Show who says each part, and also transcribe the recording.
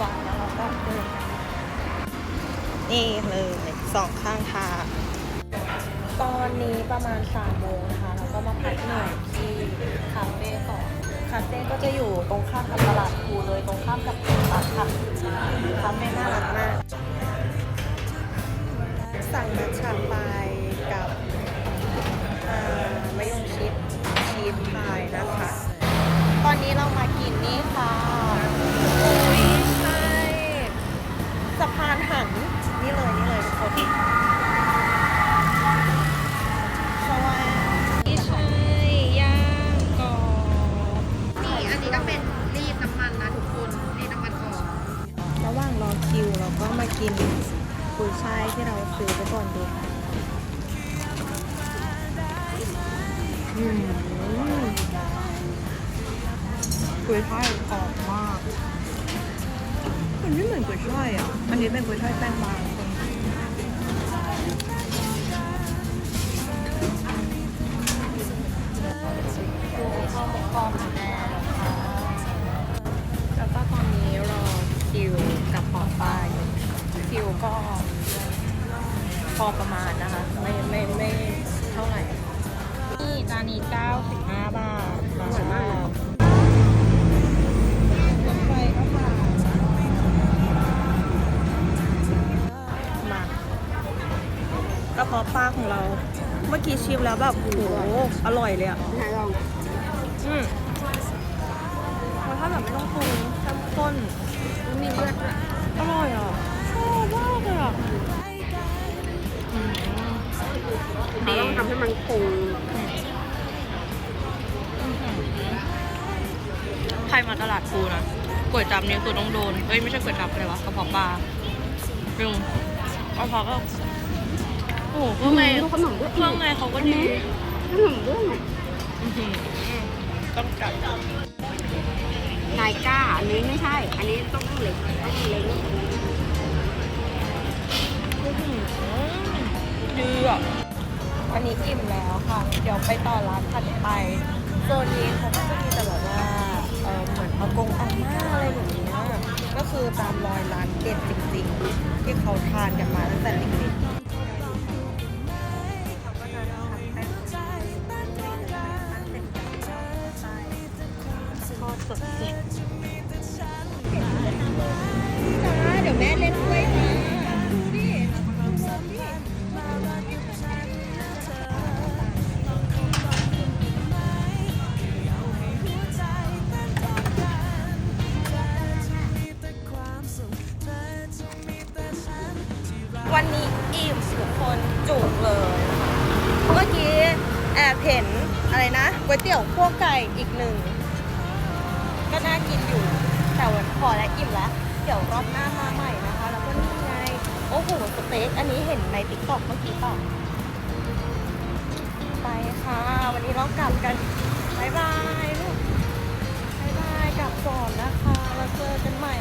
Speaker 1: วางแล้วเราก็เดินนี่เลยสองข้างทางตอนนี้ประมาณสามโมงนะคะแล้วก็มาพักหน่อยที่คาเฟ่ก่อนคาเฟ่ก็จะอยู่ตรงข้ามกับตลาดภูเลยตรงข้ามกับตลาดค่ะคาเฟ่น่ารักมากสั่งมัทฉะไป ก็มากินกุยช่ายที่เราซื้อไปก่อนดูค่ะอืมกุยช่ายกรอบมากมันไม่เหมือนกุยช่ายอะ อันนี้เป็นกุยช่ายแป้งบางคนดูข้าวหมกกรอบแน่นะคะแล้วก็ตอนนี้รอคิวกับหอปลาอยู่ คิวก็พอประมาณนะคะ ไม่ไม่ไม่เท่าไหร่ นี่จานนี้95 บาทอร่อยมากรถไฟก็ผ่านมากระเพาะปลาของเรา เมื่อกี้ชิมแล้วแบบโอ้โหอร่อยเลยอะ
Speaker 2: ไหนลอง
Speaker 1: อืมรสชาติแบบไม่ต้องปรุงเข้มข้น
Speaker 2: มันมีเลือดด้วย
Speaker 1: อร่อยอะช อบมากเลยอะอืม
Speaker 2: เราต้องทำให้มันคง
Speaker 1: ใครมาตลาดปูนะก๋วยจับเนี่ยคือต้องโดน เอ้ยไม่ใช่ก๋วยจับอะไรวะกระเพาะปลาหนึ่งกระเพาะก็ โอ้โหเครื่องใน
Speaker 2: ดูขนมด้วย
Speaker 1: เครื่องในเขาก็ดี
Speaker 2: ขนมด้วย
Speaker 1: อื้อหือต้องจัด
Speaker 2: นายก้า อันนี้ไม่ใช่ อันนี้ต้องเล็กต้องเล็ก
Speaker 1: อันนี้อิ่มแล้วค่ะ เดี๋ยวไปต่อร้านถัดไปโซนนี้เขาก็จะมีแต่แบบว่าเออเหมือนอากงอาม่าอะไรแบบนี้ก็คือตามรอยร้านเด็ดจริงๆ ที่เขาทานกันมาตั้งแต่เด็กๆ วันนี้อิ่มทุกคนจุกเลย เมื่อกี้แอบเห็นอะไรนะก๋วยเตี๋ยวคั่วไก่อีกหนึ่ง ก็น่ากินอยู่ แต่วันพอแล้วอิ่มแล้ว เดี๋ยวรอบหน้ามาใหม่นะคะ แล้วก็นี่ไง โอ้โหสเต็กอันนี้เห็นในติ๊กต็อกเมื่อกี้ต่อไปค่ะ วันนี้เรากลับกันบายบายลูกบายบายกลับก่อนนะคะ เราเจอกันใหม่